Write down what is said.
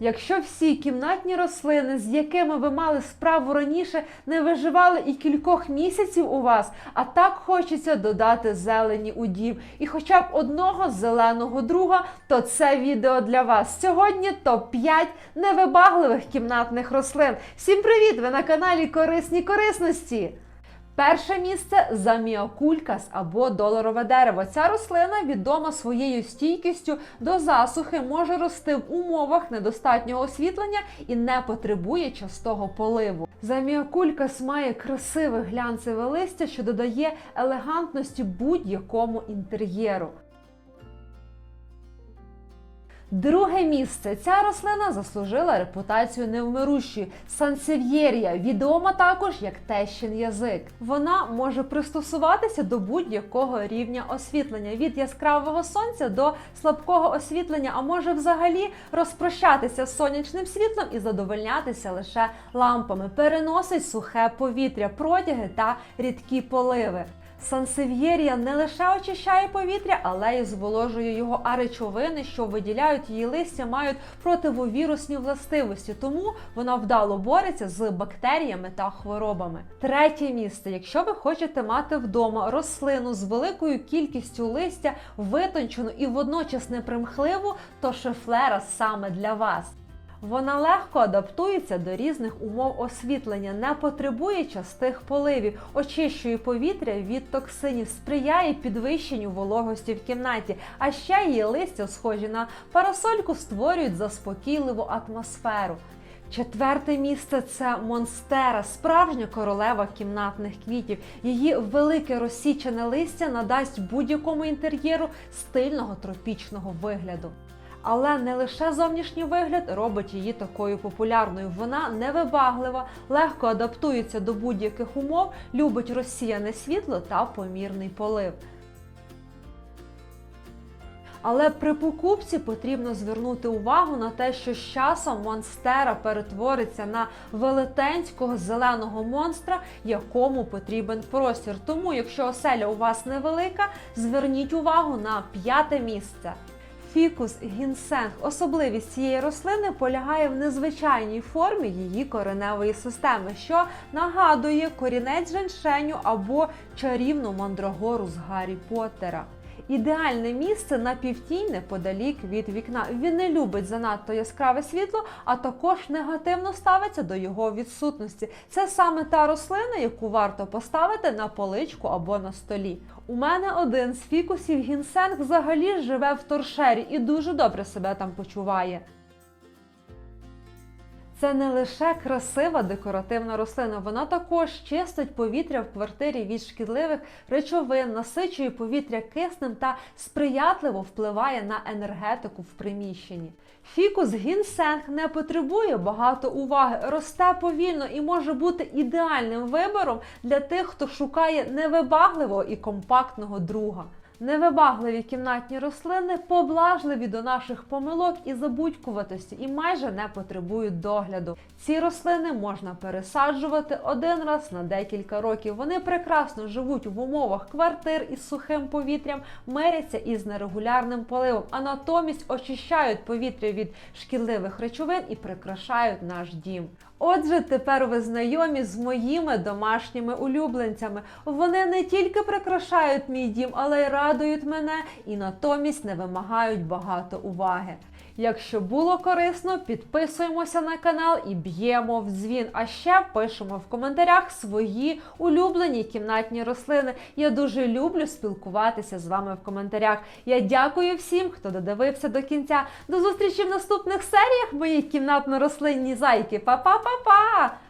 Якщо всі кімнатні рослини, з якими ви мали справу раніше, не виживали і кількох місяців у вас, а так хочеться додати зелені у дім і хоча б одного зеленого друга, то це відео для вас. Сьогодні топ-5 невибагливих кімнатних рослин. Всім привіт! Ви на каналі Корисні Корисності. Перше місце заміокулькас або доларове дерево. Ця рослина відома своєю стійкістю до засухи, може рости в умовах недостатнього освітлення і не потребує частого поливу. Заміокулькас має красиве глянцеве листя, що додає елегантності будь-якому інтер'єру. Друге місце. Ця рослина заслужила репутацію невмирущої. Сансев'єрія, відома також як тещин язик. Вона може пристосуватися до будь-якого рівня освітлення від яскравого сонця до слабкого освітлення, а може взагалі розпрощатися з сонячним світлом і задовольнятися лише лампами, переносить сухе повітря, протяги та рідкі поливи. Сансев'єрія не лише очищає повітря, але й зволожує його, а речовини, що виділяють її листя, мають противовірусні властивості, тому вона вдало бореться з бактеріями та хворобами. Третє місце: якщо ви хочете мати вдома рослину з великою кількістю листя, витончену і водночас непримхливу, то шефлера саме для вас. Вона легко адаптується до різних умов освітлення, не потребує частих поливів, очищує повітря від токсинів, сприяє підвищенню вологості в кімнаті, а ще її листя, схожі на парасольку, створюють заспокійливу атмосферу. Четверте місце це Монстера, справжня королева кімнатних квітів. Її велике розсічене листя надасть будь-якому інтер'єру стильного тропічного вигляду. Але не лише зовнішній вигляд робить її такою популярною. Вона невибаглива, легко адаптується до будь-яких умов, любить розсіяне світло та помірний полив. Але при покупці потрібно звернути увагу на те, що з часом монстера перетвориться на велетенського зеленого монстра, якому потрібен простір. Тому, якщо оселя у вас невелика, зверніть увагу на п'яте місце. Фікус гінсенг. Особливість цієї рослини полягає в незвичайній формі її кореневої системи, що нагадує корінець женьшеню або чарівну мандрагору з Гаррі Поттера. Ідеальне місце на півтінь неподалік від вікна. Він не любить занадто яскраве світло, а також негативно ставиться до його відсутності. Це саме та рослина, яку варто поставити на поличку або на столі. У мене один з фікусів гінсенг взагалі живе в торшері і дуже добре себе там почуває. Це не лише красива декоративна рослина, вона також чистить повітря в квартирі від шкідливих речовин, насичує повітря киснем та сприятливо впливає на енергетику в приміщенні. Фікус гінсенг не потребує багато уваги, росте повільно і може бути ідеальним вибором для тих, хто шукає невибагливого і компактного друга. Невибагливі кімнатні рослини поблажливі до наших помилок і забудькуватості і майже не потребують догляду. Ці рослини можна пересаджувати один раз на декілька років. Вони прекрасно живуть в умовах квартир із сухим повітрям, миряться із нерегулярним поливом, а натомість очищають повітря від шкідливих речовин і прикрашають наш дім. Отже, тепер ви знайомі з моїми домашніми улюбленцями. Вони не тільки прикрашають мій дім, але й радують мене і натомість не вимагають багато уваги. Якщо було корисно, підписуємося на канал і б'ємо в дзвін. А ще пишемо в коментарях свої улюблені кімнатні рослини. Я дуже люблю спілкуватися з вами в коментарях. Я дякую всім, хто додивився до кінця. До зустрічі в наступних серіях, мої кімнатно-рослинні зайки. Па-па-па-па! Па!